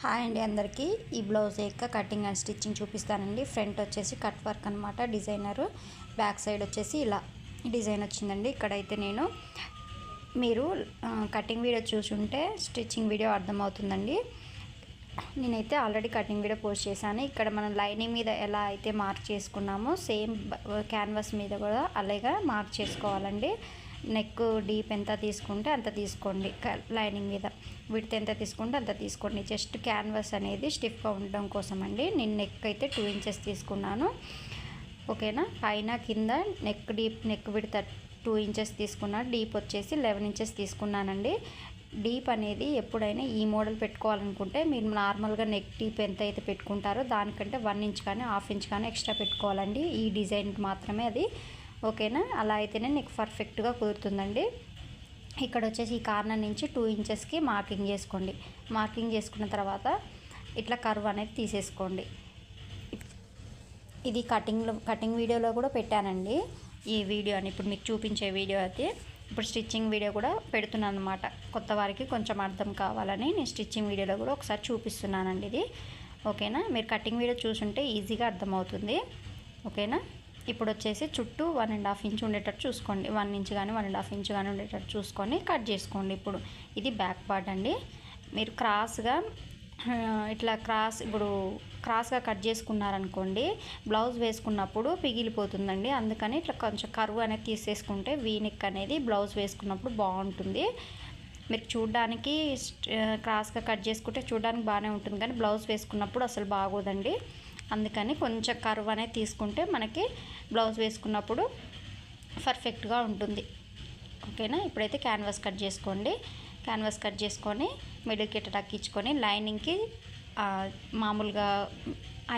Hi అండి అందరికీ. ఈ బ్లౌజ్ యొక్క కటింగ్ అండ్ స్టిచ్చింగ్ చూపిస్తానండి. ఫ్రంట్ వచ్చేసి కట్ వర్క్ అనమాట డిజైనర్. బ్యాక్ సైడ్ వచ్చేసి ఇలా డిజైన్ వచ్చిందండి. ఇక్కడైతే నేను మీరు కటింగ్ వీడియో చూసుంటే స్టిచ్చింగ్ వీడియో అర్థమవుతుందండి. నేనైతే ఆల్రెడీ కటింగ్ వీడియో పోస్ట్ చేశాను. ఇక్కడ మనం లైనింగ్ మీద ఎలా అయితే మార్క్ చేసుకున్నామో సేమ్ క్యాన్వాస్ మీద కూడా అలాగే మార్క్ చేసుకోవాలండి. నెక్ డీప్ ఎంత తీసుకుంటే అంత తీసుకోండి క- లైనింగ్ మీద. విడత ఎంత తీసుకుంటే అంత తీసుకోండి. జస్ట్ క్యాన్వాస్ అనేది స్టిఫ్గా ఉండడం కోసం అండి నేను నెక్ అయితే టూ ఇంచెస్ తీసుకున్నాను. ఓకేనా? పైన కింద నెక్ డీప్ నెక్ విడత టూ ఇంచెస్ తీసుకున్నాను డీప్ వచ్చేసి లెవెన్ ఇంచెస్ తీసుకున్నానండి. డీప్ అనేది ఎప్పుడైనా ఈ మోడల్ పెట్టుకోవాలనుకుంటే మీరు నార్మల్గా నెక్ డీప్ ఎంత అయితే పెట్టుకుంటారో దానికంటే వన్ ఇంచ్ కానీ హాఫ్ ఇంచ్ కానీ ఎక్స్ట్రా పెట్టుకోవాలండి. ఈ డిజైన్కి మాత్రమే అది. ఓకేనా? అలా అయితేనే నీకు పర్ఫెక్ట్గా కుదురుతుందండి. ఇక్కడ వచ్చేసి ఈ కార్నర్ నుంచి టూ ఇంచెస్కి మార్కింగ్ చేసుకోండి. మార్కింగ్ చేసుకున్న తర్వాత ఇట్లా కర్వ్ అనేది తీసేసుకోండి. ఇది కటింగ్లో కటింగ్ వీడియోలో కూడా పెట్టానండి. ఈ వీడియో అని ఇప్పుడు మీకు చూపించే వీడియో అయితే ఇప్పుడు స్టిచ్చింగ్ వీడియో కూడా పెడుతున్నాను అనమాట కొత్త వారికి కొంచెం అర్థం కావాలని నేను స్టిచ్చింగ్ వీడియోలో కూడా ఒకసారి చూపిస్తున్నానండి ఇది. ఓకేనా? మీరు కటింగ్ వీడియో చూసుంటే ఈజీగా అర్థమవుతుంది. ఓకేనా? ఇప్పుడు వచ్చేసి చుట్టూ వన్ అండ్ హాఫ్ ఇంచ్ ఉండేటట్టు చూసుకోండి. వన్ ఇంచ్ కానీ వన్ అండ్ హాఫ్ ఇంచ్ కానీ ఉండేటట్టు చూసుకొని కట్ చేసుకోండి ఇప్పుడు. ఇది బ్యాక్ పార్ట్ అండి. మీరు క్రాస్గా ఇట్లా క్రాస్ ఇప్పుడు క్రాస్గా కట్ చేసుకున్నారనుకోండి బ్లౌజ్ వేసుకున్నప్పుడు పిగిలిపోతుందండి. అందుకని ఇట్లా కొంచెం కరువు అనేది తీసేసుకుంటే వీనిక్ అనేది బ్లౌజ్ వేసుకున్నప్పుడు బాగుంటుంది. మీరు చూడడానికి క్రాస్గా కట్ చేసుకుంటే చూడడానికి బాగానే ఉంటుంది. కానీ బ్లౌజ్ వేసుకున్నప్పుడు అసలు బాగోదండి. అందుకని కొంచెం కరువు అనేది తీసుకుంటే మనకి బ్లౌజ్ వేసుకున్నప్పుడు పర్ఫెక్ట్గా ఉంటుంది. ఓకేనా? ఇప్పుడైతే క్యాన్వాస్ కట్ చేసుకోండి. క్యాన్వాస్ కట్ చేసుకొని మిడిల్కి ఇట్లా తగ్గించుకొని లైనింగ్కి మామూలుగా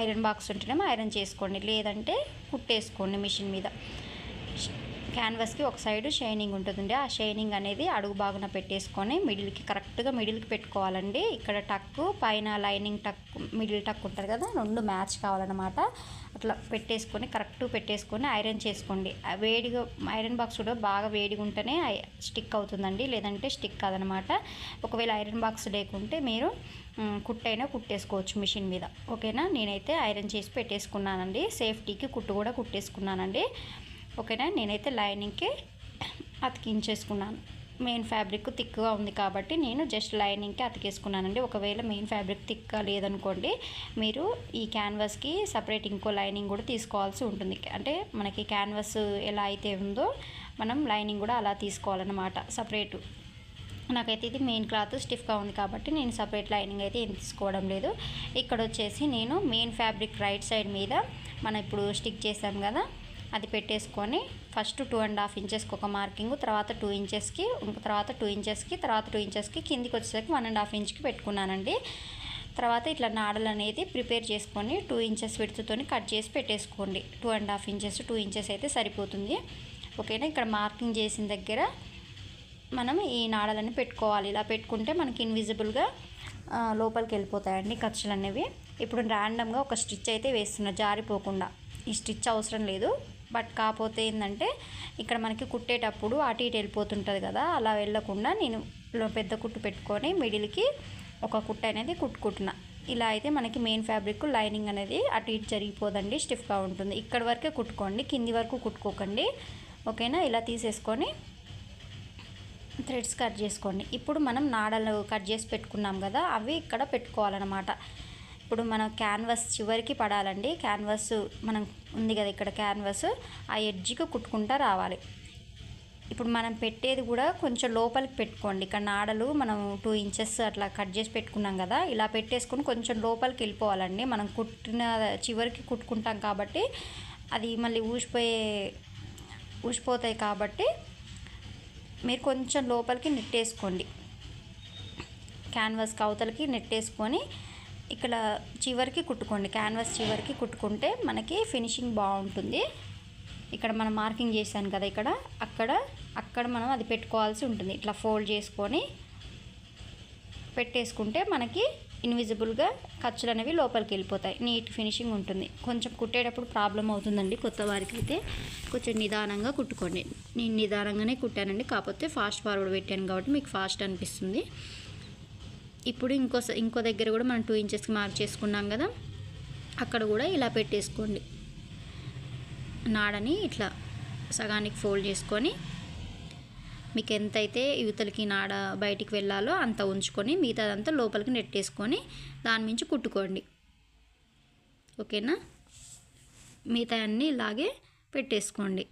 ఐరన్ బాక్స్ ఉంటేనేమో ఐరన్ చేసుకోండి. లేదంటే కుట్టేసుకోండి మిషన్ మీద. క్యాన్వాస్కి ఒక సైడ్ షైనింగ్ ఉంటుందండి. ఆ షైనింగ్ అనేది అడుగు బాగున పెట్టేసుకొని మిడిల్కి కరెక్ట్గా మిడిల్కి పెట్టుకోవాలండి. ఇక్కడ టక్ పైన లైనింగ్ టక్ మిడిల్ టక్ ఉంటుంది కదా రెండు మ్యాచ్ కావాలన్నమాట. అట్లా పెట్టేసుకొని కరెక్ట్ పెట్టేసుకొని ఐరన్ చేసుకోండి. వేడిగా ఐరన్ బాక్స్ కూడా బాగా వేడిగా ఉంటేనే స్టిక్ అవుతుందండి. లేదంటే స్టిక్ కాదనమాట ఒకవేళ ఐరన్ బాక్స్ లేకుంటే మీరు కుట్టైనా కుట్టేసుకోవచ్చు మిషన్ మీద. ఓకేనా? నేనైతే ఐరన్ చేసి పెట్టేసుకున్నానండి. సేఫ్టీకి కుట్టు కూడా కుట్టేసుకున్నానండి. ఓకేనా? నేనైతే లైనింగ్కి అతికించేసుకున్నాను. మెయిన్ ఫ్యాబ్రిక్ థిక్గా ఉంది కాబట్టి నేను జస్ట్ లైనింగ్కి అతికేసుకున్నానండి. ఒకవేళ మెయిన్ ఫ్యాబ్రిక్ థిక్గా లేదనుకోండి మీరు ఈ క్యాన్వాస్కి సపరేట్ ఇంకో లైనింగ్ కూడా తీసుకోవాల్సి ఉంటుంది. అంటే మనకి క్యాన్వాస్ ఎలా అయితే ఉందో మనం లైనింగ్ కూడా అలా తీసుకోవాలన్నమాట సపరేటు. నాకైతే ఇది మెయిన్ క్లాత్ స్టిఫ్గా ఉంది కాబట్టి నేను సపరేట్ లైనింగ్ అయితే ఏం తీసుకోవడం లేదు. ఇక్కడ వచ్చేసి నేను మెయిన్ ఫ్యాబ్రిక్ రైట్ సైడ్ మీద మనం ఇప్పుడు స్టిక్ చేసాం కదా అది పెట్టేసుకొని ఫస్ట్ టూ అండ్ హాఫ్ ఇంచెస్కి ఒక మార్కింగ్ తర్వాత టూ ఇంచెస్కి తర్వాత టూ ఇంచెస్కి తర్వాత టూ ఇంచెస్కి కిందికి వచ్చేసరికి వన్ అండ్ హాఫ్ ఇంచ్కి పెట్టుకున్నానండి. తర్వాత ఇట్లా నాడలు అనేది ప్రిపేర్ చేసుకొని టూ ఇంచెస్ విడుతుతోని కట్ చేసి పెట్టేసుకోండి. Two and half inches two inches అయితే సరిపోతుంది. ఓకేనా? ఇక్కడ మార్కింగ్ చేసిన దగ్గర మనం ఈ నాడలన్నీ పెట్టుకోవాలి. ఇలా పెట్టుకుంటే మనకి ఇన్విజిబుల్గా లోపలికి వెళ్ళిపోతాయండి ఖర్చులు అనేవి ఇప్పుడు ర్యాండమ్గా ఒక స్టిచ్ అయితే వేస్తున్నా జారిపోకుండా. ఈ స్టిచ్ అవసరం లేదు. బట్ కాకపోతే ఏంటంటే ఇక్కడ మనకి కుట్టేటప్పుడు అటు ఇటు వెళ్ళిపోతుంటుంది కదా అలా వెళ్ళకుండా నేను పెద్ద కుట్టు పెట్టుకొని మిడిల్కి ఒక కుట్ట అనేది కుట్టుకుంటున్నా. ఇలా అయితే మనకి మెయిన్ ఫ్యాబ్రిక్ లైనింగ్ అనేది అటు ఇటు జరిగిపోదండి స్టిఫ్గా ఉంటుంది. ఇక్కడ వరకే కుట్టుకోండి కింది వరకు కుట్టుకోకండి. ఓకేనా? ఇలా తీసేసుకొని థ్రెడ్స్ కట్ చేసుకోండి. ఇప్పుడు మనం నాడలు కట్ చేసి పెట్టుకున్నాం కదా అవి ఇక్కడ పెట్టుకోవాలన్నమాట. ఇప్పుడు మనం క్యాన్వాస్ చివరికి పడాలండి. క్యాన్వాస్ మనం ఉంది కదా ఇక్కడ క్యాన్వాస్ ఆ ఎడ్జ్కి కుట్టుకుంటా రావాలి. ఇప్పుడు మనం పెట్టేది కూడా కొంచెం లోపలికి పెట్టుకోండి. ఇక్కడ నాడలు మనం టూ ఇంచెస్ అట్లా కట్ చేసి పెట్టుకున్నాం కదా ఇలా పెట్టేసుకొని కొంచెం లోపలికి వెళ్ళిపోవాలండి. మనం కుట్టిన చివరికి కుట్టుకుంటాం కాబట్టి అది మళ్ళీ ఊసిపోయే ఊసిపోతాయి కాబట్టి మీరు కొంచెం లోపలికి నెట్టేసుకోండి. క్యాన్వాస్కి అవతలకి నెట్టేసుకొని ఇక్కడ చివరికి కుట్టుకోండి క్యాన్వాస్ చివరికి కుట్టుకుంటే మనకి ఫినిషింగ్ బాగుంటుంది. ఇక్కడ మనం మార్కింగ్ చేశాను కదా ఇక్కడ అక్కడ అక్కడ మనం అది పెట్టుకోవాల్సి ఉంటుంది. ఇట్లా ఫోల్డ్ చేసుకొని పెట్టేసుకుంటే మనకి ఇన్విజిబుల్గా ఖర్చులు అనేవి లోపలికి వెళ్ళిపోతాయి. నీట్ ఫినిషింగ్ ఉంటుంది. కొంచెం కుట్టేటప్పుడు ప్రాబ్లం అవుతుందండి కొత్త వారికి అయితే కొంచెం నిదానంగా కుట్టుకోండి. నేను నిదానంగానే కుట్టానండి కాకపోతే ఫాస్ట్ ఫార్వర్డ్ పెట్టాను కాబట్టి మీకు ఫాస్ట్ అనిపిస్తుంది. ఇప్పుడు ఇంకో ఇంకో దగ్గర కూడా మనం టూ ఇంచెస్కి మార్క్ చేసుకున్నాం కదా అక్కడ కూడా ఇలా పెట్టేసుకోండి. నాడని ఇట్లా సగానికి ఫోల్డ్ చేసుకొని మీకు ఎంతైతే యువతలకి నాడ బయటికి వెళ్ళాలో అంత ఉంచుకొని మిగతాదంతా లోపలికి నెట్టేసుకొని దాని నుంచి కుట్టుకోండి. ఓకేనా? మిగతా అన్నీ ఇలాగే పెట్టేసుకోండి.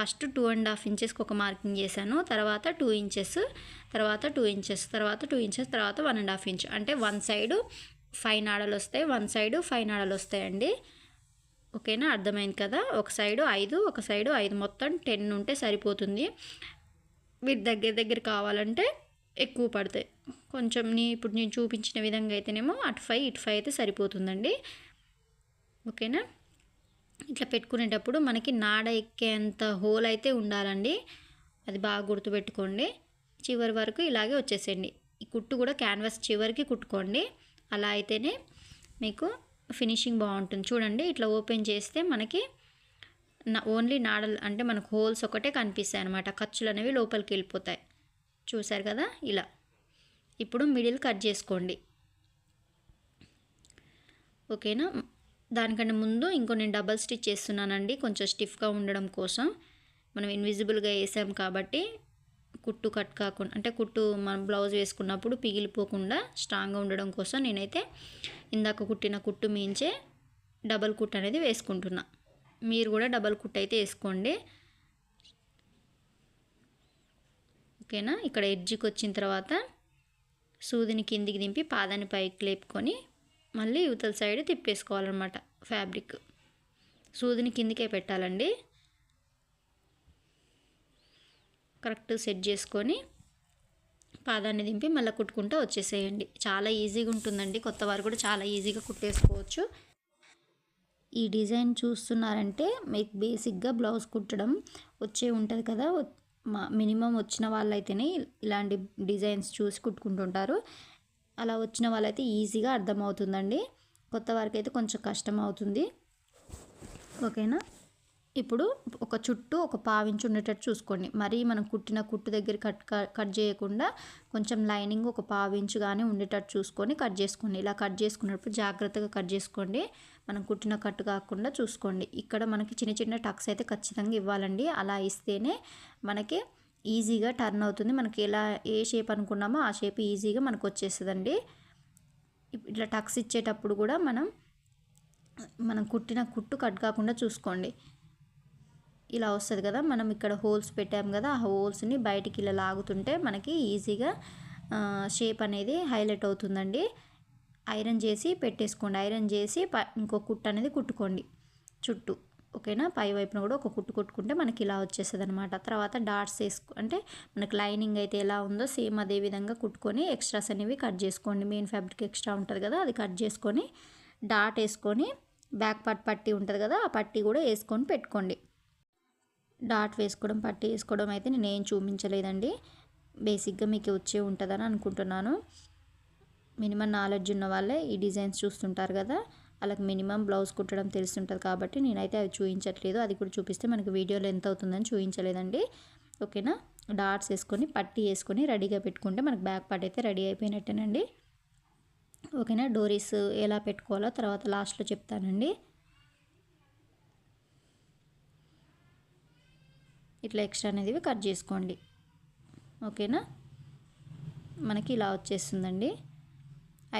ఫస్ట్ టూ అండ్ హాఫ్ ఇంచెస్కి ఒక మార్కింగ్ చేశాను. తర్వాత టూ ఇంచెస్ తర్వాత టూ ఇంచెస్ తర్వాత టూ ఇంచెస్ తర్వాత వన్ అండ్ హాఫ్ ఇంచ్. అంటే వన్ సైడు ఫైవ్ నాడలు వస్తాయి వన్ సైడు ఫైవ్ నాడలు వస్తాయండి. ఓకేనా? అర్థమైంది కదా? ఒక సైడు ఐదు ఒక సైడు ఐదు. మొత్తం టెన్ ఉంటే సరిపోతుంది. వీటి దగ్గర దగ్గర కావాలంటే ఎక్కువ పడతాయి. కొంచెం నీ ఇప్పుడు నేను చూపించిన విధంగా అయితేనేమో అటు ఫైవ్ ఇటు ఫైవ్ అయితే సరిపోతుందండి. ఓకేనా? ఇట్లా పెట్టుకునేటప్పుడు మనకి నాడ ఎక్కేంత హోల్ అయితే ఉండాలండి. అది బాగా గుర్తుపెట్టుకోండి. చివరి వరకు ఇలాగే వచ్చేసేయండి. ఈ కుట్టు కూడా క్యాన్వాస్ చివరికి కుట్టుకోండి. అలా అయితేనే మీకు ఫినిషింగ్ బాగుంటుంది. చూడండి ఇట్లా ఓపెన్ చేస్తే మనకి ఓన్లీ నాడలు అంటే మనకు హోల్స్ ఒకటే కనిపిస్తాయి అనమాట ఖర్చులు అనేవి లోపలికి వెళ్ళిపోతాయి. చూసారు కదా? ఇలా. ఇప్పుడు మిడిల్ కట్ చేసుకోండి. ఓకేనా? దానికంటే ముందు ఇంకో నేను డబల్ స్టిచ్ చేస్తున్నానండి. కొంచెం స్టిఫ్గా ఉండడం కోసం. మనం ఇన్విజిబుల్గా వేసాం కాబట్టి కుట్టు కట్ కాకుండా అంటే కుట్టు మనం బ్లౌజ్ వేసుకున్నప్పుడు పిగిలిపోకుండా స్ట్రాంగ్గా ఉండడం కోసం నేనైతే ఇందాక కుట్టిన కుట్టు మించే డబల్ కుట్ అనేది వేసుకుంటున్నా. మీరు కూడా డబల్ కుట్ అయితే వేసుకోండి. ఓకేనా? ఇక్కడ ఎడ్జ్కి వచ్చిన తర్వాత సూదిని కిందికి దింపి పాదాన్ని పైకి లేపుకొని మళ్ళీ యువతల సైడ్ తిప్పేసుకోవాలన్నమాట ఫ్యాబ్రిక్. సూదిని కిందికే పెట్టాలండి. కరెక్ట్ సెట్ చేసుకొని పాదాన్ని దింపి మళ్ళీ కుట్టుకుంటూ వచ్చేసేయండి. చాలా ఈజీగా ఉంటుందండి. కొత్త వారు కూడా చాలా ఈజీగా కుట్టేసుకోవచ్చు. ఈ డిజైన్ చూస్తున్నారంటే మీకు బేసిక్గా బ్లౌజ్ కుట్టడం వచ్చే ఉంటుంది కదా. మా మినిమం వచ్చిన వాళ్ళైతేనే ఇలాంటి డిజైన్స్ చూసి కుట్టుకుంటుంటారు. అలా వచ్చిన వాళ్ళైతే ఈజీగా అర్థమవుతుందండి. కొత్త వారికి అయితే కొంచెం కష్టం అవుతుంది ఓకేనా? ఇప్పుడు ఒక చుట్టూ ఒక పావించి ఉండేటట్టు చూసుకోండి. మరీ మనం కుట్టిన కుట్టు దగ్గర కట్ కట్ చేయకుండా కొంచెం లైనింగ్ ఒక పావించు కానీ ఉండేటట్టు చూసుకొని కట్ చేసుకోండి. ఇలా కట్ చేసుకున్నప్పుడు జాగ్రత్తగా కట్ చేసుకోండి. మనం కుట్టిన కట్టు కాకుండా చూసుకోండి. ఇక్కడ మనకి చిన్న చిన్న టక్స్ అయితే ఖచ్చితంగా ఇవ్వాలండి. అలా ఇస్తేనే మనకి ఈజీగా టర్న్ అవుతుంది. మనకి ఎలా ఏ షేప్ అనుకున్నామో ఆ షేప్ ఈజీగా మనకు వచ్చేస్తుందండి. ఇట్లా టక్స్ ఇచ్చేటప్పుడు కూడా మనం మనం కుట్టిన కుట్టు కట్ కాకుండా చూసుకోండి. ఇలా వస్తుంది కదా మనం ఇక్కడ హోల్స్ పెట్టాం కదా ఆ హోల్స్ని బయటికి ఇలా లాగుతుంటే మనకి ఈజీగా షేప్ అనేది హైలైట్ అవుతుందండి. ఐరన్ చేసి పెట్టేసుకోండి. ఐరన్ చేసి ప ఇంకో కుట్టు అనేది కుట్టుకోండి. చుట్టూ. ఓకేనా? పై వైపున కూడా ఒక కుట్టు కుట్టుకుంటే మనకి ఇలా వచ్చేస్తుంది అనమాట తర్వాత డాట్స్ వేసుకో అంటే మనకి లైనింగ్ అయితే ఎలా ఉందో సేమ్ అదే విధంగా కుట్టుకొని ఎక్స్ట్రాస్ అనేవి కట్ చేసుకోండి. మెయిన్ ఫ్యాబ్రిక్ ఎక్స్ట్రా ఉంటుంది కదా అది కట్ చేసుకొని డాట్ వేసుకొని బ్యాక్ పార్ట్ పట్టి ఉంటుంది కదా ఆ పట్టీ కూడా వేసుకొని పెట్టుకోండి. డాట్ వేసుకోవడం పట్టీ వేసుకోవడం అయితే నేనేం చూపించలేదండి. బేసిక్గా మీకు వచ్చే ఉంటుందని అనుకుంటున్నాను. మినిమం నాలెడ్జ్ ఉన్న వాళ్ళే ఈ డిజైన్స్ చూస్తుంటారు కదా వాళ్ళకి మినిమం బ్లౌజ్ కుట్టడం తెలుస్తుంటుంది కాబట్టి నేనైతే అవి చూపించట్లేదు అది కూడా చూపిస్తే మనకి వీడియోలో ఎంత అవుతుందని చూపించలేదండి ఓకేనా? డాట్స్ వేసుకొని పట్టీ వేసుకొని రెడీగా పెట్టుకుంటే మనకు బ్యాక్ పార్ట్ అయితే రెడీ అయిపోయినట్టేనండి. ఓకేనా? డోరీస్ ఎలా పెట్టుకోవాలో తర్వాత లాస్ట్లో చెప్తానండి. ఇట్లా ఎక్స్ట్రా అనేది కట్ చేసుకోండి. ఓకేనా? మనకి ఇలా వచ్చేస్తుందండి.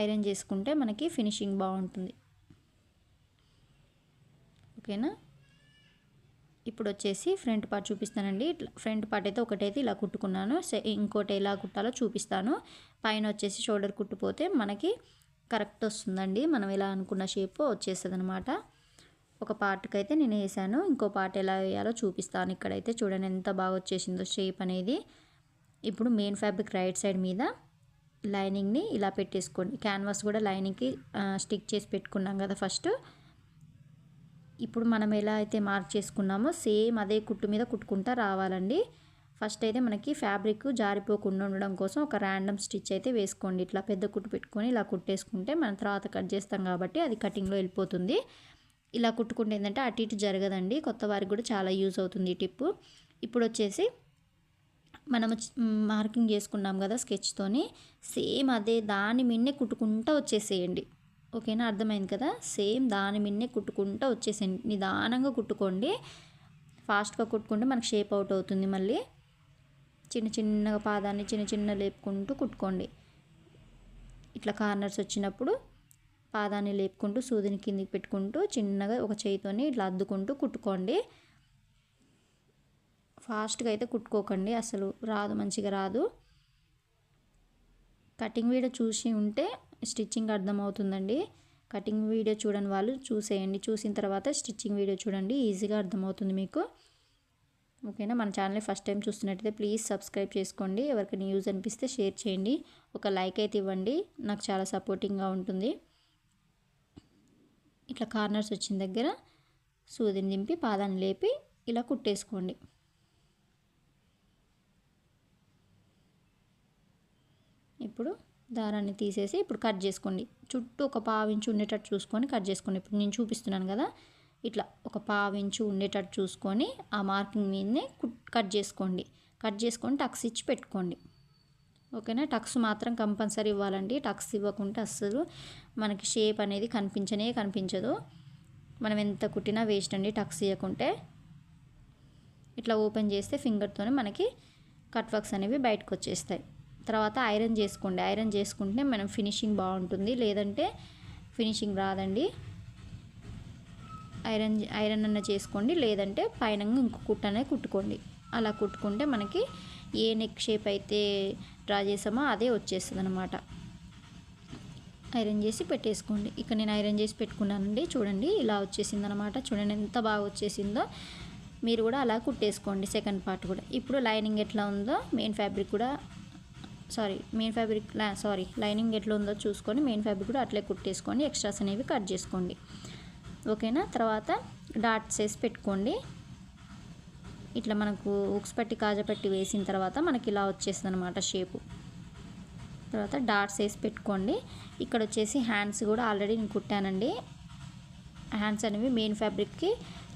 ఐరన్ చేసుకుంటే మనకి ఫినిషింగ్ బాగుంటుంది. ఓకేనా? ఇప్పుడు వచ్చేసి ఫ్రంట్ పార్ట్ చూపిస్తానండి. ఇట్లా ఫ్రంట్ పార్ట్ అయితే ఒకటైతే ఇలా కుట్టుకున్నాను. ఇంకోటి ఎలా కుట్టాలో చూపిస్తాను. పైన వచ్చేసి షోల్డర్ కుట్టుపోతే మనకి కరెక్ట్ వస్తుందండి. మనం ఎలా అనుకున్న షేప్ వచ్చేస్తుంది అనమాట ఒక పార్ట్కి అయితే నేను వేసాను. ఇంకో పార్ట్ ఎలా వేయాలో చూపిస్తాను. ఇక్కడైతే చూడండి ఎంత బాగా వచ్చేసిందో షేప్ అనేది. ఇప్పుడు మెయిన్ ఫ్యాబ్రిక్ రైట్ సైడ్ మీద లైనింగ్ని ఇలా పెట్టేసుకోండి. క్యాన్వాస్ కూడా లైనింగ్కి స్టిక్ చేసి పెట్టుకున్నాం కదా ఫస్ట్. ఇప్పుడు మనం ఎలా అయితే మార్క్ చేసుకున్నామో సేమ్ అదే కుట్టు మీద కుట్టుకుంటా రావాలండి. ఫస్ట్ అయితే మనకి ఫ్యాబ్రిక్ జారిపోకుండా ఉండడం కోసం ఒక ర్యాండమ్ స్టిచ్ అయితే వేసుకోండి. ఇట్లా పెద్ద కుట్టు పెట్టుకొని ఇలా కుట్టేసుకుంటే మనం తర్వాత కట్ చేస్తాం కాబట్టి అది కటింగ్లో వెళ్ళిపోతుంది. ఇలా కుట్టుకుంటే ఏంటంటే అటు ఇటు జరగదండి. కొత్త వారికి కూడా చాలా యూజ్ అవుతుంది ఈ టిప్పు. ఇప్పుడు వచ్చేసి మనము మార్కింగ్ చేసుకున్నాం కదా స్కెచ్తోని సేమ్ అదే దాని మిన్నే కుట్టుకుంటూ వచ్చేసేయండి. ఓకేనా? అర్థమైంది కదా? సేమ్ దాని మిన్నే కుట్టుకుంటూ వచ్చేసేయండి. నిదానంగా కుట్టుకోండి. ఫాస్ట్గా కుట్టుకుంటే మనకు షేప్ అవుట్ అవుతుంది మళ్ళీ. చిన్న చిన్నగా పాదాన్ని చిన్న చిన్న లేపుకుంటూ కుట్టుకోండి. ఇట్లా కార్నర్స్ వచ్చినప్పుడు పాదాన్ని లేపుకుంటూ సూదిని కిందికి పెట్టుకుంటూ చిన్నగా ఒక చేయితోని ఇట్లా అద్దుకుంటూ కుట్టుకోండి. ఫాస్ట్గా అయితే కుట్టుకోకండి. అసలు రాదు మంచిగా రాదు. కటింగ్ వీడియో చూసి ఉంటే స్టిచ్చింగ్ అర్థమవుతుందండి. కటింగ్ వీడియో చూడని వాళ్ళు చూసేయండి. చూసిన తర్వాత స్టిచ్చింగ్ వీడియో చూడండి. ఈజీగా అర్థమవుతుంది మీకు. ఓకేనా? మన ఛానల్ని ఫస్ట్ టైం చూస్తున్నట్టయితే ప్లీజ్ సబ్స్క్రైబ్ చేసుకోండి. ఎవరికైనా యూజ్ అనిపిస్తే షేర్ చేయండి. ఒక లైక్ అయితే ఇవ్వండి. నాకు చాలా సపోర్టింగ్గా ఉంటుంది. ఇట్లా కార్నర్స్ వచ్చిన దగ్గర సూదిని దింపి పాదాన్ని లేపి ఇలా కుట్టేసుకోండి. ఇప్పుడు దారాన్ని తీసేసి ఇప్పుడు కట్ చేసుకోండి. చుట్టూ ఒక పావించు ఉండేటట్టు చూసుకొని కట్ చేసుకోండి. ఇప్పుడు నేను చూపిస్తున్నాను కదా ఇట్లా ఒక పావించు ఉండేటట్టు చూసుకొని ఆ మార్కింగ్ మీదనే కట్ చేసుకోండి. కట్ చేసుకొని టక్స్ ఇచ్చి పెట్టుకోండి. ఓకేనా? టక్స్ మాత్రం కంపల్సరీ ఇవ్వాలండి. టక్స్ ఇవ్వకుంటే అస్సలు మనకి షేప్ అనేది కనిపించనే కనిపించదు. మనం ఎంత కుట్టినా వేస్ట్ అండి టక్స్ ఇవ్వకుంటే ఇట్లా ఓపెన్ చేస్తే ఫింగర్తోనే మనకి కట్ వర్క్స్ అనేవి బయటకు వచ్చేస్తాయి. తర్వాత ఐరన్ చేసుకోండి. ఐరన్ చేసుకుంటే మనం ఫినిషింగ్ బాగుంటుంది. లేదంటే ఫినిషింగ్ రాదండి. ఐరన్ ఐరన్ అన్న చేసుకోండి. లేదంటే పైన ఇంకో కుట్టనే కుట్టుకోండి. అలా కుట్టుకుంటే మనకి ఏ నెక్ షేప్ అయితే డ్రా చేసామో అదే వచ్చేస్తుంది అనమాట ఐరన్ చేసి పెట్టేసుకోండి. ఇక నేను ఐరన్ చేసి పెట్టుకున్నానండి. చూడండి ఇలా వచ్చేసింది అనమాట చూడండి ఎంత బాగా వచ్చేసిందో. మీరు కూడా అలా కుట్టేసుకోండి. సెకండ్ పార్ట్ కూడా. ఇప్పుడు లైనింగ్ ఎట్లా ఉందో మెయిన్ ఫ్యాబ్రిక్ కూడా sorry main fabric sorry lining ఎట్లా ఉందో చూసుకొని మెయిన్ ఫ్యాబ్రిక్ కూడా అట్లే కుట్టేసుకోండి ఎక్స్ట్రాస్ అనేవి కట్ చేసుకోండి. ఓకేనా? తర్వాత డాట్స్ వేసి పెట్టుకోండి. ఇట్లా మనకు ఉక్స్ పట్టి కాజపట్టి వేసిన తర్వాత మనకి ఇలా వచ్చేస్తుంది అనమాట షేపు తర్వాత డాట్స్ వేసి పెట్టుకోండి. ఇక్కడ వచ్చేసి హ్యాండ్స్ కూడా ఆల్రెడీ నేను కుట్టానండి. హ్యాండ్స్ అనేవి మెయిన్ ఫ్యాబ్రిక్కి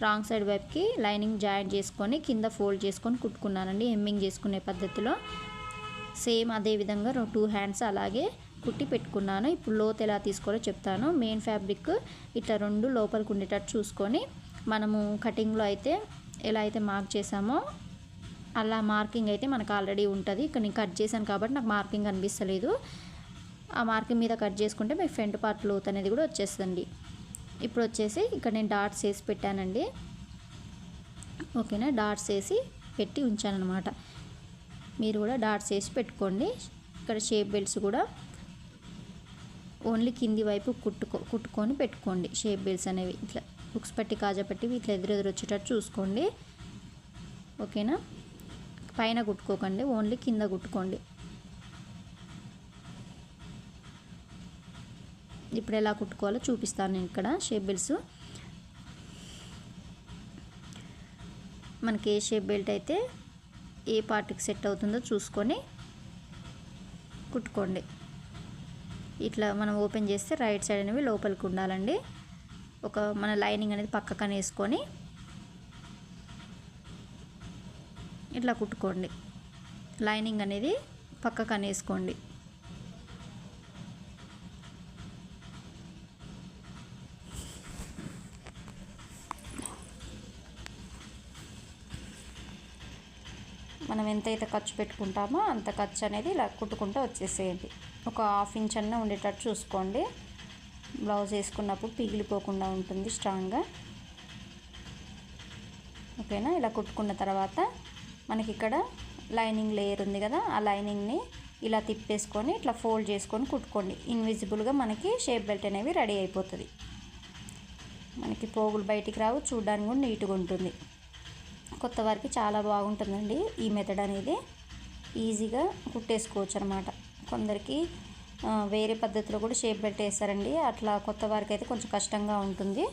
రాంగ్ సైడ్ వైపుకి లైనింగ్ జాయింట్ చేసుకొని కింద ఫోల్డ్ చేసుకొని కుట్టుకున్నానండి హెమ్మింగ్ చేసుకునే పద్ధతిలో. సేమ్ అదే విధంగా టూ హ్యాండ్స్ అలాగే కుట్టి పెట్టుకున్నాను. ఇప్పుడు లోత్ ఎలా తీసుకోవాలో చెప్తాను. మెయిన్ ఫ్యాబ్రిక్ ఇట్లా రెండు లోపలికి ఉండేటట్టు చూసుకొని మనము కటింగ్లో అయితే ఎలా అయితే మార్క్ చేసామో అలా మార్కింగ్ అయితే మనకు ఆల్రెడీ ఉంటుంది. ఇక్కడ నేను కట్ చేశాను కాబట్టి నాకు మార్కింగ్ అనిపిస్తలేదు. ఆ మార్కింగ్ మీద కట్ చేసుకుంటే మీకు ఫ్రంట్ పార్ట్ లోత్ అనేది కూడా వచ్చేస్తుంది ఇప్పుడు వచ్చేసి ఇక్కడ నేను డాట్స్ వేసి పెట్టానండి. ఓకేనా? డాట్స్ వేసి పెట్టి ఉంచాను అనమాట మీరు కూడా డాట్స్ వేసి పెట్టుకోండి. ఇక్కడ షేప్ బెల్ట్స్ కూడా ఓన్లీ కింది వైపు కుట్టుకో కుట్టుకొని పెట్టుకోండి. షేప్ బెల్ట్స్ అనేవి ఇట్లా బుక్స్ పట్టి కాజా పట్టి ఇట్లా ఎదురెదురు వచ్చేటట్టు చూసుకోండి. ఓకేనా? పైన కుట్టుకోకండి. ఓన్లీ కింద కుట్టుకోండి. ఇప్పుడు ఎలా కుట్టుకోవాలో చూపిస్తాను నేను ఇక్కడ షేప్ బెల్ట్స్. మనకి ఏ షేప్ బెల్ట్ అయితే ఏ పార్ట్కి సెట్ అవుతుందో చూసుకొని కుట్టుకోండి. ఇట్లా మనం ఓపెన్ చేస్తే రైట్ సైడ్ అనేవి లోపలికి ఉండాలండి. ఒక మన లైనింగ్ అనేది పక్కకని వేసుకొని ఇట్లా కుట్టుకోండి. లైనింగ్ అనేది పక్కకని వేసుకోండి. ఎంతైతే ఖర్చు పెట్టుకుంటామో అంత ఖర్చు అనేది ఇలా కుట్టుకుంటూ వచ్చేసేయండి. ఒక హాఫ్ ఇంచ్ అన్న ఉండేటట్టు చూసుకోండి. బ్లౌజ్ వేసుకున్నప్పుడు పిగిలిపోకుండా ఉంటుంది స్ట్రాంగ్గా. ఓకేనా? ఇలా కుట్టుకున్న తర్వాత మనకి ఇక్కడ లైనింగ్ లేయర్ ఉంది కదా ఆ లైనింగ్ని ఇలా తిప్పేసుకొని ఇట్లా ఫోల్డ్ చేసుకొని కుట్టుకోండి. ఇన్విజిబుల్గా మనకి షేప్ బెల్ట్ అనేవి రెడీ అయిపోతుంది. మనకి పోగులు బయటికి రావు చూడడానికి కూడా నీట్గా ఉంటుంది. కొత్త వారికి చాలా బాగుంటుందండి ఈ మెథడ్ అనేది. ఈజీగా కుట్టేసుకోవచ్చు అనమాట కొందరికి వేరే పద్ధతిలో కూడా షేప్ బెల్ట్ వేస్తారండి అట్లా కొత్త వారికి అయితే కొంచెం కష్టంగా ఉంటుంది.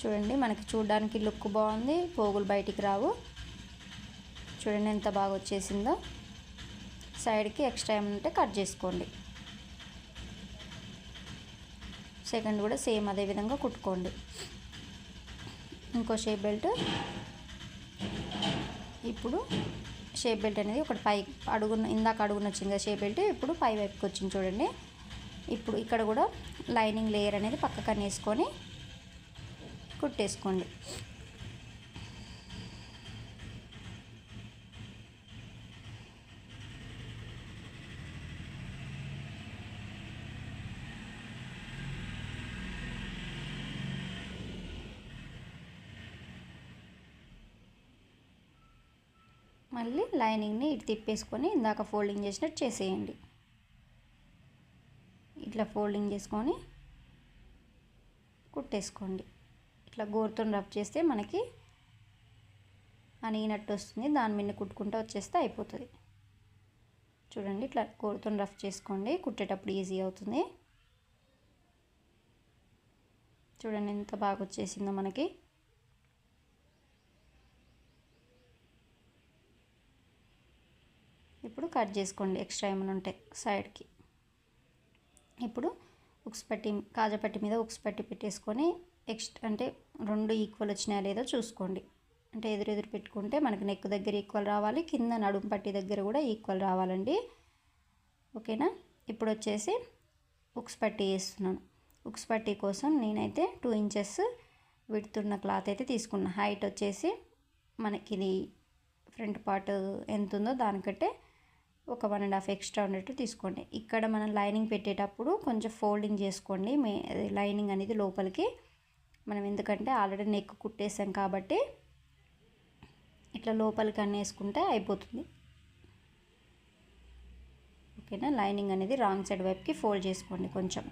చూడండి మనకి చూడడానికి లుక్ బాగుంది. పోగులు బయటికి రావు. చూడండి ఎంత బాగా వచ్చేసిందో. సైడ్కి ఎక్స్ట్రా ఏమంటే కట్ చేసుకోండి. సెకండ్ కూడా సేమ్ అదే విధంగా కుట్టుకోండి. ఇంకో షేప్ బెల్ట్. ఇప్పుడు షేప్ బెల్ట్ అనేది ఒకటి పై అడుగున ఇందాక అడుగున వచ్చింది కదా షేప్ బెల్ట్ ఇప్పుడు పై వైపుకి వచ్చింది చూడండి. ఇప్పుడు ఇక్కడ కూడా లైనింగ్ లేయర్ అనేది పక్కకని వేసుకొని కుట్టేసుకోండి. మళ్ళీ లైనింగ్ని ఇటు తిప్పేసుకొని ఇందాక ఫోల్డింగ్ చేసినట్టు చేసేయండి. ఇట్లా ఫోల్డింగ్ చేసుకొని కుట్టేసుకోండి. ఇట్లా గోరుతో రఫ్ చేస్తే మనకి అనిగినట్టు వస్తుంది. దాని మీద కుట్టుకుంటూ వచ్చేస్తే అయిపోతుంది. చూడండి ఇట్లా గోరుతో రఫ్ చేసుకోండి. కుట్టేటప్పుడు ఈజీ అవుతుంది. చూడండి ఎంత బాగా వచ్చేసిందో మనకి. ఇప్పుడు కట్ చేసుకోండి ఎక్స్ట్రా ఏమైనా ఉంటే సైడ్కి. ఇప్పుడు ఉక్స్ పట్టి కాజపట్టి మీద ఉక్స్ పట్టి పెట్టేసుకొని ఎక్స్ట్ అంటే రెండు ఈక్వల్ వచ్చినాయా లేదో చూసుకోండి. అంటే ఎదురు ఎదురు పెట్టుకుంటే మనకి నెక్ దగ్గర ఈక్వల్ రావాలి కింద నడుము పట్టి దగ్గర కూడా ఈక్వల్ రావాలండి. ఓకేనా? ఇప్పుడు వచ్చేసి ఉక్స్ పట్టి వేస్తున్నాను. ఉక్స్ పట్టి కోసం నేనైతే టూ ఇంచెస్ విడుతున్న క్లాత్ అయితే తీసుకున్నా. హైట్ వచ్చేసి మనకి ఇది ఫ్రంట్ పార్ట్ ఎంత ఉందో దానికంటే ఒక వన్ అండ్ హాఫ్ ఎక్స్ట్రా ఉన్నట్టు తీసుకోండి. ఇక్కడ మనం లైనింగ్ పెట్టేటప్పుడు కొంచెం ఫోల్డింగ్ చేసుకోండి. మే లైనింగ్ అనేది లోపలికి మనం ఎందుకంటే ఆల్రెడీ నెక్ కుట్టేసాం కాబట్టి ఇట్లా లోపలికి అన్నీ వేసుకుంటే అయిపోతుంది. ఓకేనా? లైనింగ్ అనేది రాంగ్ సైడ్ వైపుకి ఫోల్డ్ చేసుకోండి కొంచెం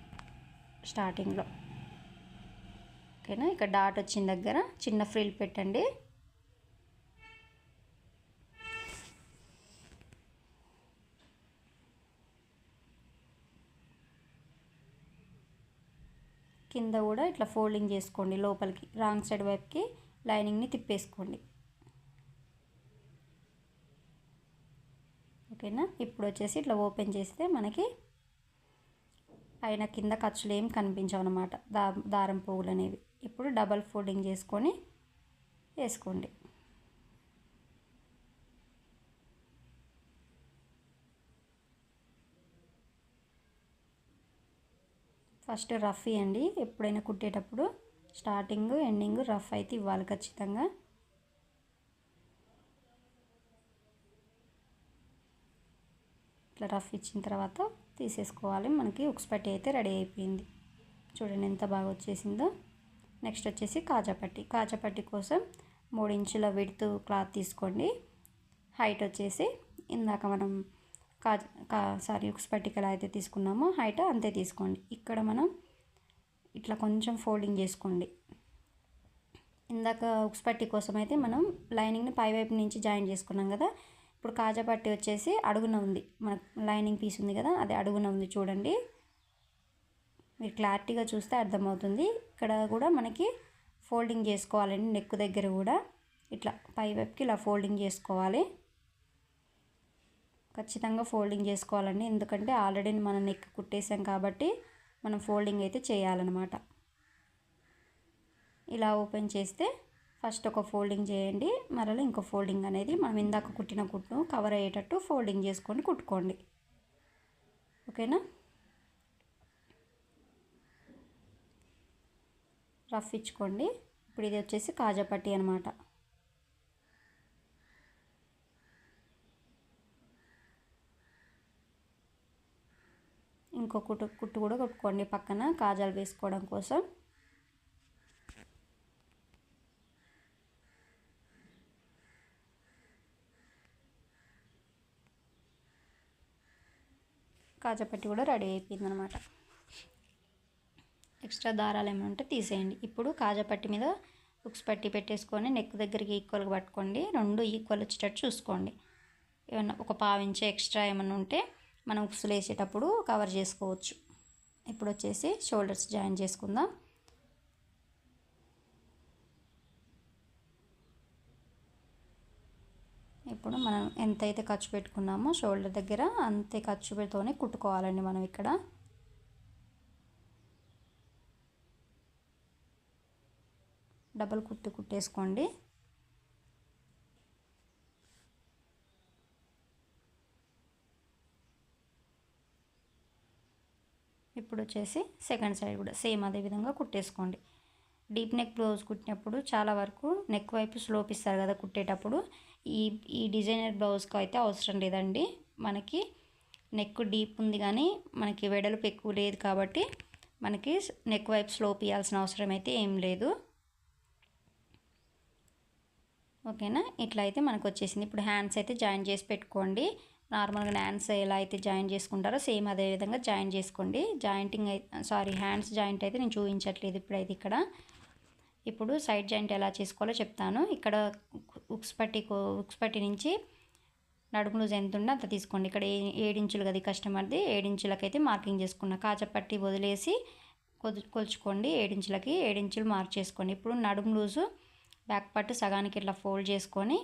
స్టార్టింగ్లో ఓకేనా? ఇక్కడ డాట్ వచ్చిన దగ్గర చిన్న ఫ్రిల్ పెట్టండి. కింద కూడా ఇట్లా ఫోల్డింగ్ చేసుకోండి లోపలికి రాంగ్ సైడ్ వైపుకి లైనింగ్ని తిప్పేసుకోండి. ఓకేనా? ఇప్పుడు వచ్చేసి ఇట్లా ఓపెన్ చేస్తే మనకి పైన కింద ఖర్చులు ఏం కనిపించవు అనమాట దా దారం పువ్వులు అనేవి. ఇప్పుడు డబల్ ఫోల్డింగ్ చేసుకొని వేసుకోండి. ఫస్ట్ రఫ్ ఇవ్వండి ఎప్పుడైనా కుట్టేటప్పుడు స్టార్టింగ్ ఎండింగ్ రఫ్ అయితే ఇవ్వాలి ఖచ్చితంగా. ఇట్లా రఫ్ ఇచ్చిన తర్వాత తీసేసుకోవాలి. మనకి ఉక్స్పట్టి అయితే రెడీ అయిపోయింది. చూడండి ఎంత బాగా వచ్చేసిందో. నెక్స్ట్ వచ్చేసి కాజాపట్టి కాజాపట్టి కోసం మూడు ఇంచుల విడుతు క్లాత్ తీసుకోండి. హైట్ వచ్చేసి ఇందాక మనం కా కా సారీ ఉక్స్ పట్టికి ఎలా అయితే తీసుకున్నామో. హైట్ అంతే తీసుకోండి. ఇక్కడ మనం ఇట్లా కొంచెం ఫోల్డింగ్ చేసుకోండి. ఇందాక ఉక్స్ పట్టి కోసం అయితే మనం లైనింగ్ని పై వైపు నుంచి జాయిన్ చేసుకున్నాం కదా. ఇప్పుడు కాజా పట్టి వచ్చేసి అడుగున ఉంది. మన లైనింగ్ పీస్ ఉంది కదా అది అడుగున ఉంది చూడండి. మీరు క్లారిటీగా చూస్తే అర్థమవుతుంది. ఇక్కడ కూడా మనకి ఫోల్డింగ్ చేసుకోవాలండి నెక్ దగ్గర కూడా. ఇట్లా పై వైపుకి ఇలా ఫోల్డింగ్ చేసుకోవాలి. ఖచ్చితంగా ఫోల్డింగ్ చేసుకోవాలండి. ఎందుకంటే ఆల్రెడీ మనం నెక్ కుట్టేసాం కాబట్టి మనం ఫోల్డింగ్ అయితే చేయాలన్నమాట. ఇలా ఓపెన్ చేస్తే ఫస్ట్ ఒక ఫోల్డింగ్ చేయండి. మరలా ఇంకో ఫోల్డింగ్ అనేది మనం ఇందాక కుట్టిన కుట్టు కవర్ అయ్యేటట్టు ఫోల్డింగ్ చేసుకొని కుట్టుకోండి. ఓకేనా? రఫ్ ఇచ్చుకోండి. ఇప్పుడు ఇది వచ్చేసి కాజాపట్టి అనమాట ఇంకో కుట్టు కుట్టు కూడా కుట్టుకోండి పక్కన కాజాలు వేసుకోవడం కోసం. కాజాపట్టి కూడా రెడీ అయిపోయింది అనమాట ఎక్స్ట్రా దారాలు ఏమైనా ఉంటే తీసేయండి. ఇప్పుడు కాజాపట్టి మీద హుక్స్ పట్టి పెట్టేసుకొని నెక్ దగ్గరికి ఈక్వల్గా పట్టుకోండి. రెండు ఈక్వల్ వచ్చేటట్టు చూసుకోండి. ఏమన్నా ఒక పావించే ఎక్స్ట్రా ఏమైనా ఉంటే మనం ఉక్సులు వేసేటప్పుడు కవర్ చేసుకోవచ్చు. ఇప్పుడు వచ్చేసి షోల్డర్స్ జాయిన్ చేసుకుందాం. ఇప్పుడు మనం ఎంతైతే ఖర్చు పెట్టుకున్నామో షోల్డర్ దగ్గర అంతే ఖర్చు పెడుతూనే కుట్టుకోవాలండి మనం ఇక్కడ. డబల్ కుట్టు కుట్టేసుకోండి. ఇప్పుడు వచ్చేసి సెకండ్ సైడ్ కూడా సేమ్ అదే విధంగా కుట్టేసుకోండి. డీప్ నెక్ బ్లౌజ్ కుట్టినప్పుడు చాలా వరకు నెక్ వైపు స్లోప్ ఇస్తారు కదా కుట్టేటప్పుడు. ఈ ఈ డిజైనర్ బ్లౌజ్కి అయితే అవసరం లేదండి. మనకి నెక్ డీప్ ఉంది కానీ మనకి వెడల్పు ఎక్కువ లేదు కాబట్టి మనకి నెక్ వైపు స్లోప్ ఇవ్వాల్సిన అవసరం అయితే ఏం లేదు. ఓకేనా? ఇట్లా అయితే మనకు వచ్చేసింది ఇప్పుడు హ్యాండ్స్ అయితే జాయిన్ చేసి పెట్టుకోండి. నార్మల్గా హ్యాండ్స్ ఎలా అయితే జాయిన్ చేసుకుంటారో సేమ్ అదే విధంగా జాయిన్ చేసుకోండి. జాయింటింగ్ అయితే సారీ హ్యాండ్స్ జాయింట్ అయితే నేను చూపించట్లేదు ఇప్పుడైతే ఇక్కడ. ఇప్పుడు సైడ్ జాయింట్ ఎలా చేసుకోవాలో చెప్తాను. ఇక్కడ ఉక్స్ పట్టి ఉక్స్ పట్టి నుంచి నడుము లూజ్ ఎంత ఉందో అంత తీసుకోండి. ఇక్కడ ఏడించులు కదా కస్టమర్ది ఏడించులకైతే మార్కింగ్ చేసుకున్నా. కాచపట్టి వదిలేసి కొలుచుకోండి ఏడించులకి. ఏడించులు మార్క్ చేసుకోండి. ఇప్పుడు నడుము లూజు బ్యాక్ పట్టు సగానికి ఇట్లా ఫోల్డ్ చేసుకొని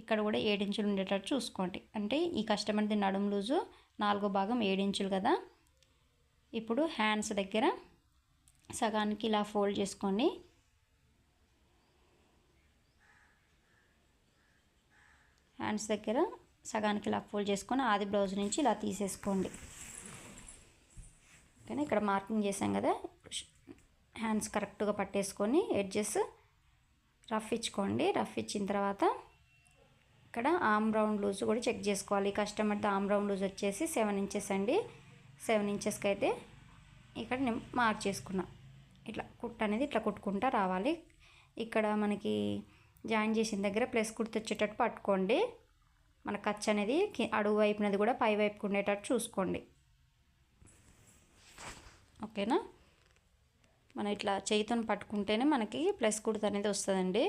ఇక్కడ కూడా ఏడించులు ఉండేటట్టు చూసుకోండి. అంటే ఈ కస్టమర్ది నడుము లూజు నాలుగో భాగం ఏడించులు కదా. ఇప్పుడు హ్యాండ్స్ దగ్గర సగానికి ఇలా ఫోల్డ్ చేసుకోండి. హ్యాండ్స్ దగ్గర సగానికి ఇలా ఫోల్డ్ చేసుకొని ఆది బ్లౌజ్ నుంచి ఇలా తీసేసుకోండి. ఓకేనా? ఇక్కడ మార్కింగ్ చేసాం కదా. హ్యాండ్స్ కరెక్ట్గా పట్టేసుకొని ఎడ్జెస్ రఫ్ ఇచ్చుకోండి. రఫ్ ఇచ్చిన తర్వాత ఇక్కడ ఆమ్ రౌండ్ లూజ్ కూడా చెక్ చేసుకోవాలి. కస్టమర్ది ఆమ్ రౌండ్ లూజ్ వచ్చేసి సెవెన్ ఇంచెస్ అండి. సెవెన్ ఇంచెస్కి అయితే ఇక్కడ నేను మార్క్ చేసుకున్నా. ఇట్లా కుట్ అనేది ఇట్లా కుట్టుకుంటా రావాలి. ఇక్కడ మనకి జాయిన్ చేసిన దగ్గర ప్లస్ కుర్తి వచ్చేటట్టు పట్టుకోండి. మన ఖర్చు అనేది అడుగు వైపునది కూడా పై వైపుకు ఉండేటట్టు చూసుకోండి. ఓకేనా? మనం ఇట్లా చేయితో పట్టుకుంటేనే మనకి ప్లస్ కుర్తి అనేది వస్తుందండి.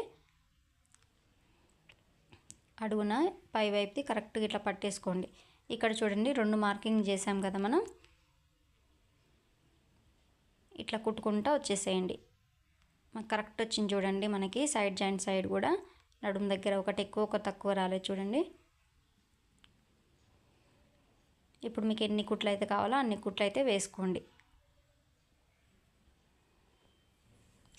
అడుగున పై వైపుది కరెక్ట్గా ఇట్లా పట్టేసుకోండి. ఇక్కడ చూడండి రెండు మార్కింగ్ చేసాం కదా మనం. ఇట్లా కుట్టుకుంటా వచ్చేసేయండి. మాకు కరెక్ట్ వచ్చింది చూడండి మనకి సైడ్ జాయింట్ సైడ్ కూడా. నడుము దగ్గర ఒకటి ఎక్కువ ఒక తక్కువ రాలేదు చూడండి. ఇప్పుడు మీకు ఎన్ని కుట్లు అయితే కావాలో అన్ని కుట్లు అయితే వేసుకోండి.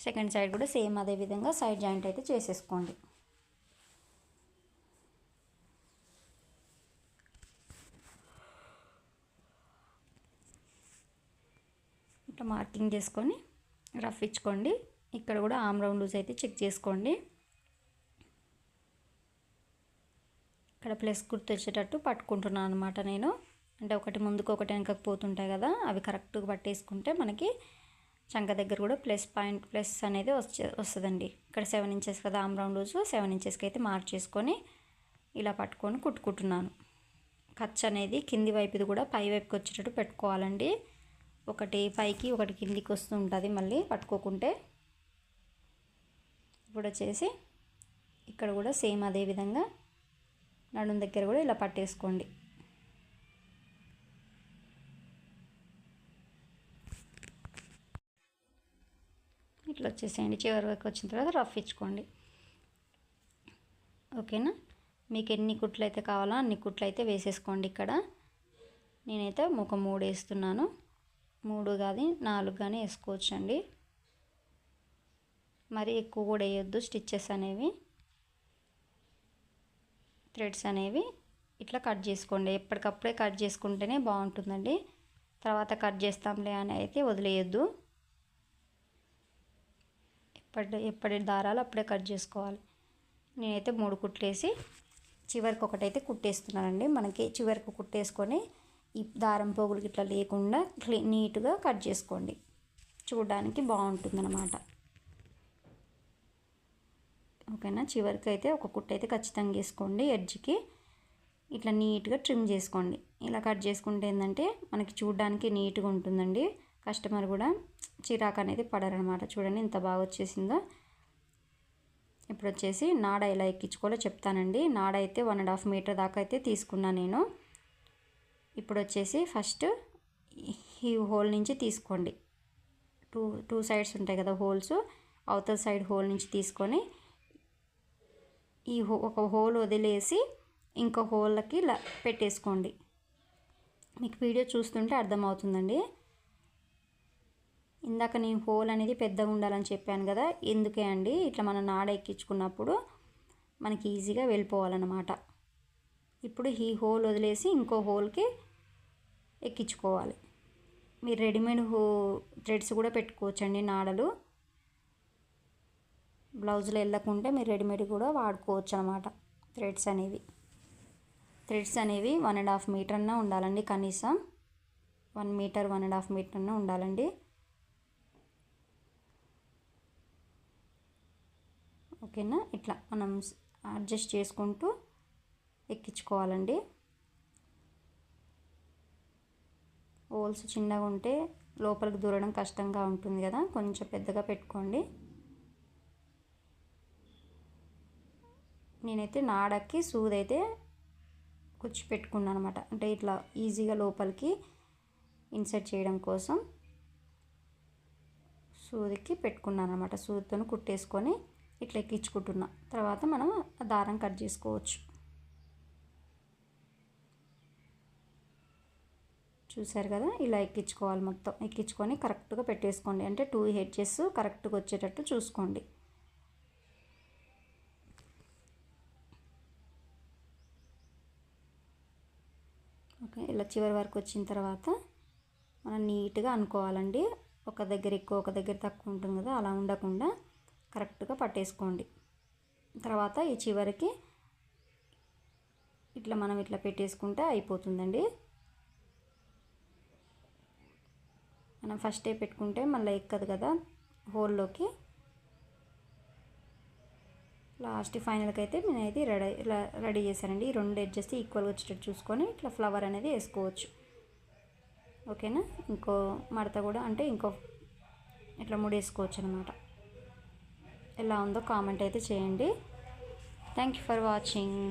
సెకండ్ సైడ్ కూడా సేమ్ అదే విధంగా సైడ్ జాయింట్ అయితే చేసేసుకోండి. ఇట్లా మార్కింగ్ చేసుకొని రఫ్ ఇచ్చుకోండి. ఇక్కడ కూడా ఆమ్ రౌండ్ లూజ్ అయితే చెక్ చేసుకోండి. ఇక్కడ ప్లస్ గుర్తు వచ్చేటట్టు పట్టుకుంటున్నాను అనమాట నేను. అంటే ఒకటి ముందుకు ఒకటి వెనకకు పోతుంటాయి కదా అవి కరెక్ట్గా పట్టేసుకుంటే మనకి చంక దగ్గర కూడా ప్లస్ పాయింట్ ప్లస్ అనేది వచ్చే వస్తుందండి. ఇక్కడ సెవెన్ ఇంచెస్ కదా ఆమ్ రౌండ్ లూజు సెవెన్ ఇంచెస్కి అయితే మార్క్ చేసుకొని ఇలా పట్టుకొని కుట్టుకుంటున్నాను. ఖర్చు అనేది కింది వైపుది కూడా పై వైపుకి వచ్చేటట్టు పెట్టుకోవాలండి. ఒకటి పైకి ఒకటి కిందికి వస్తూ ఉంటుంది మళ్ళీ పట్టుకోకుంటే. ఇప్పుడు వచ్చేసి ఇక్కడ కూడా సేమ్ అదే విధంగా నడుం దగ్గర కూడా ఇలా పట్టేసుకోండి. ఇట్లా వచ్చేసేయండి. చివరి వరకు వచ్చిన తర్వాత రఫ్ ఇచ్చుకోండి. ఓకేనా? మీకు ఎన్ని కుట్లు అయితే కావాలో అన్ని కుట్లు అయితే వేసేసుకోండి ఇక్కడ. నేనైతే ఒక మూడు వేస్తున్నాను. మూడు కానీ నాలుగు కానీ వేసుకోవచ్చండి. మరి ఎక్కువ కూడా వేయొద్దు స్టిచ్చెస్ అనేవి. థ్రెడ్స్ అనేవి. ఇట్లా కట్ చేసుకోండి. ఎప్పటికప్పుడే కట్ చేసుకుంటేనే బాగుంటుందండి. తర్వాత కట్ చేస్తాంలే అని అయితే వదిలేయద్దు. ఎప్పటి ఎప్పటి దారాలు అప్పుడే కట్ చేసుకోవాలి. నేనైతే మూడు కుట్లేసి చివరికి ఒకటైతే కుట్టేస్తున్నానండి. మనకి చివరికి కుట్టేసుకొని ఈ దారం పోగులు ఇట్లా లేకుండా క్లీ నీట్గా కట్ చేసుకోండి. చూడడానికి బాగుంటుందన్నమాట. ఓకేనా? చివరికి అయితే ఒక కుట్ట అయితే ఖచ్చితంగా వేసుకోండి ఎడ్జ్కి. ఇట్లా నీట్గా ట్రిమ్ చేసుకోండి. ఇలా కట్ చేసుకుంటే ఏంటంటే మనకి చూడడానికి నీట్గా ఉంటుందండి. కస్టమర్ కూడా చిరాకు అనేది పడరనమాట చూడండి ఇంత బాగా వచ్చేసిందో? ఇప్పుడు వచ్చేసి నాడ ఎలా ఎక్కించుకోవాలో చెప్తానండి. నాడ అయితే వన్ అండ్ హాఫ్ మీటర్ దాకా అయితే తీసుకున్నా నేను. ఇప్పుడు వచ్చేసి ఫస్ట్ ఈ హోల్ నుంచి తీసుకోండి. టూ టూ సైడ్స్ ఉంటాయి కదా హోల్స్ అవతల సైడ్ హోల్ నుంచి తీసుకొని ఈ హో ఒక హోల్ వదిలేసి ఇంకో హోల్కి పెట్టేసుకోండి. మీకు వీడియో చూస్తుంటే అర్థమవుతుందండి. ఇందాక నేను హోల్ అనేది పెద్దగా ఉండాలని చెప్పాను కదా ఎందుకే అండి? ఇట్లా మనం నాడ ఎక్కించుకున్నప్పుడు మనకి ఈజీగా వెళ్ళిపోవాలన్నమాట. ఇప్పుడు ఈ హోల్ వదిలేసి ఇంకో హోల్కి ఎక్కించుకోవాలి. మీరు రెడీమేడ్ హో థ్రెడ్స్ కూడా పెట్టుకోవచ్చండి నాడలు. బ్లౌజులు వెళ్ళకుంటే మీరు రెడీమేడ్ కూడా వాడుకోవచ్చు అనమాట థ్రెడ్స్ అనేవి. థ్రెడ్స్ అనేవి వన్ అండ్ హాఫ్ మీటర్ అన్నా ఉండాలండి కనీసం. One metre one and half metre అన్న ఉండాలండి. ఓకేనా? ఇట్లా మనం అడ్జస్ట్ చేసుకుంటూ ఎక్కించుకోవాలండి. హోల్స్ చిన్నగా ఉంటే లోపలికి దూరడం కష్టంగా ఉంటుంది కదా. కొంచెం పెద్దగా పెట్టుకోండి. నేనైతే నాడకి సూదైతే కుచ్చి పెట్టుకున్నాను అనమాట అంటే ఇట్లా ఈజీగా లోపలికి ఇన్సర్ట్ చేయడం కోసం సూదికి పెట్టుకున్నాను అనమాట సూదితో కుట్టేసుకొని ఇట్లా ఎక్కించుకుంటున్నా. తర్వాత మనం దారం కట్ చేసుకోవచ్చు. చూసారు కదా ఇలా ఎక్కించుకోవాలి మొత్తం. ఎక్కించుకొని కరెక్ట్గా పెట్టేసుకోండి. అంటే టూ హెడ్జెస్ కరెక్ట్గా వచ్చేటట్టు చూసుకోండి. ఓకే ఇలా చివరి వరకు వచ్చిన తర్వాత మనం నీట్గా అనుకోవాలండి. ఒక దగ్గర ఎక్కువ ఒక దగ్గర తక్కువ ఉంటుంది కదా అలా ఉండకుండా కరెక్ట్గా పట్టేసుకోండి. తర్వాత ఈ చివరికి ఇట్లా మనం ఇట్లా పెట్టేసుకుంటే అయిపోతుందండి. మనం ఫస్టే పెట్టుకుంటే మళ్ళీ ఎక్కదు కదా హోల్లోకి లాస్ట్ ఫైనల్కి అయితే నేనైతే రెడీ రెడీ చేశానండి. ఈ రెండు ఎడ్జెస్ ఈక్వల్గా వచ్చేటట్టు చూసుకొని ఇట్లా ఫ్లవర్ అనేది వేసుకోవచ్చు. ఓకేనా? ఇంకో మడత కూడా అంటే ఇంకో ఇట్లా ముడేసుకోవచ్చు అనమాట ఎలా ఉందో కామెంట్ అయితే చేయండి. Thank you for watching